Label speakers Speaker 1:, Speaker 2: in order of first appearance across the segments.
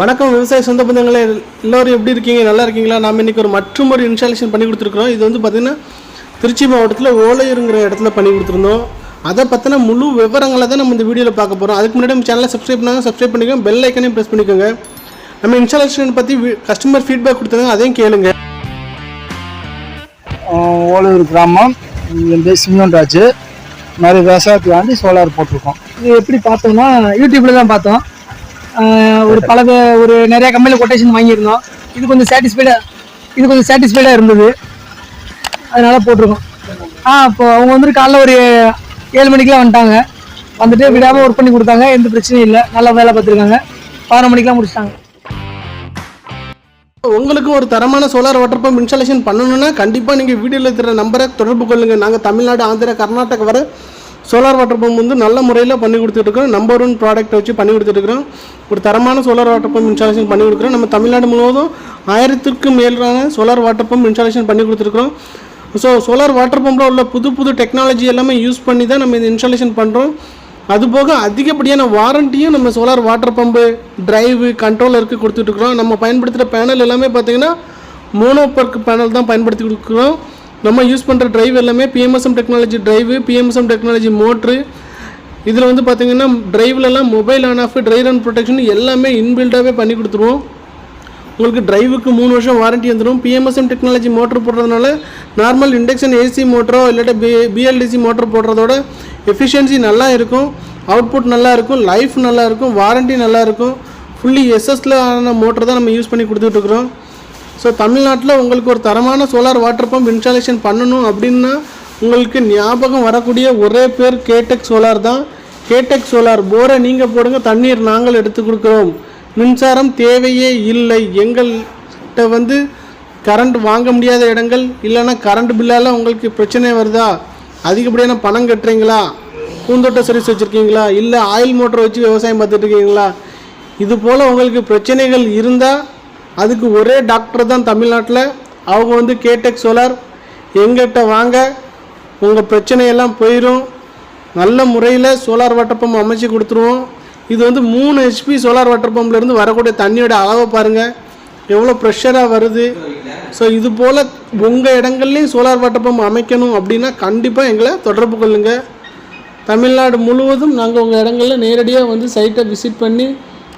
Speaker 1: வணக்கம் விவசாய சொந்த பந்தங்களே எல்லோரும் எப்படி இருக்கீங்க நல்லா இருக்கீங்களா நாம் இன்றைக்கி ஒரு மற்றொரு இன்ஸ்டாலேஷன் பண்ணி கொடுத்துருக்குறோம் இது வந்து பார்த்திங்கன்னா திருச்சி மாவட்டத்தில் ஓலையூருங்கிற இடத்துல பண்ணி கொடுத்துருந்தோம் அதை பற்றின முழு விவரங்களை தான் நம்ம இந்த வீடியோவில் பார்க்க போகிறோம் அதுக்கு முன்னாடி நம்ம சேனலை சப்ஸ்கிரைப் பண்ணாங்க சப்ஸ்கிரைப் பண்ணிக்கோங்க பெல் ஐக்கனையும் ப்ரெஸ் பண்ணிக்கோங்க நம்ம இன்ஸ்டாலேஷன் பற்றி கஸ்டமர் ஃபீட்பேக் கொடுத்தாங்க அதையும் கேளுங்க
Speaker 2: ஓலையூர் கிராமம் என் பேர் சிங்கம் ராஜு மாதிரி விவசாயத்தில் சோலார் போட்டிருக்கோம் இது எப்படி பார்த்தோம்னா யூடியூப்பில் தான் பார்த்தோம் ஒரு பல ஒரு நிறைய கம்பெனியில் கொட்டேஷன் வாங்கியிருந்தோம் இது கொஞ்சம் சாட்டிஸ்ஃபைடாக இது கொஞ்சம் சாட்டிஸ்ஃபைடாக இருந்தது அதனால போட்டிருக்கோம் ஆ இப்போ அவங்க வந்துட்டு காலைல ஒரு ஏழு மணிக்கெலாம் வந்துட்டாங்க வந்துட்டு விடாமல் ஒர்க் பண்ணி கொடுத்தாங்க எந்த பிரச்சனையும் இல்லை நல்லா வேலை பார்த்துருக்காங்க பதினொரு மணிக்கெலாம் முடிச்சிட்டாங்க
Speaker 1: உங்களுக்கு ஒரு தரமான சோலார் வாட்டர் பம்ப் இன்ஸ்டாலேஷன் பண்ணணும்னா கண்டிப்பாக நீங்கள் வீடியோவில் இருக்கிற நம்பரை தொடர்பு கொள்ளுங்கள் நாங்கள் தமிழ்நாடு ஆந்திரா கர்நாடகா வர சோலார் வாட்டர் பம்ப் வந்து நல்ல முறையில் பண்ணி கொடுத்துட்ருக்கோம் நம்பர் ஒன் ப்ராடக்ட் வச்சு பண்ணி கொடுத்துட்ருக்குறோம் ஒரு தரமான சோலார் வாட்டர் பம்ப் இன்ஸ்டாலேஷன் பண்ணி கொடுக்குறோம் நம்ம தமிழ்நாடு முழுவதும் ஆயிரத்திற்கு மேலான சோலார் வாட்டர் பம்ப் இன்ஸ்டாலேஷன் பண்ணி கொடுத்துருக்குறோம் ஸோ சோலார் வாட்டர் பம்பில் உள்ள புது புது டெக்னாலஜி எல்லாமே யூஸ் பண்ணி தான் நம்ம இந்த இன்ஸ்டாலேஷன் பண்ணுறோம் அதுபோக அதிகப்படியான வாரண்ட்டியும் நம்ம சோலார் வாட்டர் பம்பு ட்ரைவு கண்ட்ரோலருக்கு கொடுத்துட்ருக்குறோம் நம்ம பயன்படுத்துகிற பேனல் எல்லாமே பார்த்திங்கன்னா மோனோபர்க் பேனல் தான் பயன்படுத்தி கொடுக்குறோம் நம்ம யூஸ் பண்ணுற ட்ரைவ் எல்லாமே PMSM technology drive PMSM technology motor இதில் வந்து பார்த்திங்கன்னா ட்ரைவ்லலாம் mobile on off drive run protection எல்லாமே இன்பில்டாகவே பண்ணி கொடுத்துருவோம் உங்களுக்கு ட்ரைவுக்கு மூணு வருஷம் வாரண்ட்டி வந்துடும் பிஎம்எஸ்எம் டெக்னாலஜி மோட்ரு போடுறதுனால நார்மல் இண்டக்ஷன் ஏசி மோட்டரோ இல்லாட்டி பி பிஎல்டிசி மோட்ரு போடுறதோட எஃபிஷியன்சி நல்லா இருக்கும் அவுட்புட் நல்லா இருக்கும் லைஃப் நல்லா இருக்கும் வாரண்ட்டி நல்லா இருக்கும் ஃபுல்லி எஸ்எஸ்ல ஆன மோட்டர் தான் நம்ம யூஸ் பண்ணி கொடுத்துட்ருக்குறோம் ஸோ தமிழ்நாட்டில் உங்களுக்கு ஒரு தரமான சோலார் வாட்டர் பம்ப் இன்ஸ்டாலேஷன் பண்ணணும் அப்படின்னா உங்களுக்கு ஞாபகம் வரக்கூடிய ஒரே பேர் கேடெக் சோலார் தான் கேடெக் சோலார் போரை நீங்கள் போடுங்க தண்ணீர் நாங்கள் எடுத்து கொடுக்குறோம் மின்சாரம் தேவையே இல்லை எங்கள்கிட்ட வந்து கரண்ட் வாங்க முடியாத இடங்கள் இல்லைன்னா கரண்ட் பில்லால் உங்களுக்கு பிரச்சனை வருதா அதிகப்படியான பணம் கட்டுறீங்களா பூந்தோட்ட சர்வீஸ் வச்சுருக்கீங்களா இல்லை ஆயில் மோட்டர் வச்சு விவசாயம் பார்த்துட்ருக்கீங்களா இது போல் உங்களுக்கு பிரச்சனைகள் இருந்தால் அதுக்கு ஒரே டாக்டர் தான் தமிழ்நாட்டில் அவங்க வந்து கேடெக் சோலார் எங்கிட்ட வாங்க உங்கள் பிரச்சனையெல்லாம் போயிடும் நல்ல முறையில் சோலார் வாட்டர் பம்ப் அமைச்சு கொடுத்துருவோம் இது வந்து மூணு ஹெச்பி சோலார் வாட்டர் பம்ப்லேருந்து வரக்கூடிய தண்ணியோட அளவை பாருங்கள் எவ்வளோ ப்ரெஷராக வருது ஸோ இது போல் உங்கள் இடங்கள்லேயும் சோலார் வாட்டர் பம்ப் அமைக்கணும் அப்படின்னா கண்டிப்பாக எங்களை தொடர்பு கொள்ளுங்கள் தமிழ்நாடு முழுவதும் நாங்கள் உங்கள் இடங்களில் நேரடியாக வந்து சைட்டை விசிட் பண்ணி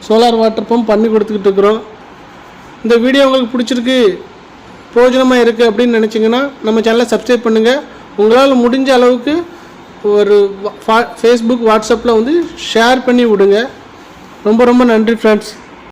Speaker 1: சோலார் வாட்டர் பம்ப் பண்ணி கொடுத்துக்கிட்டு இருக்கிறோம் இந்த வீடியோ உங்களுக்கு பிடிச்சிருக்கு பிரயோஜனமாக இருக்குது அப்படின்னு நினச்சிங்கன்னா நம்ம சேனலை சப்ஸ்கிரைப் பண்ணுங்கள் உங்களால் முடிஞ்ச அளவுக்கு ஒரு ஃபேஸ்புக் வாட்ஸ்அப்பில் வந்து ஷேர் பண்ணி விடுங்க ரொம்ப ரொம்ப நன்றி ஃப்ரெண்ட்ஸ்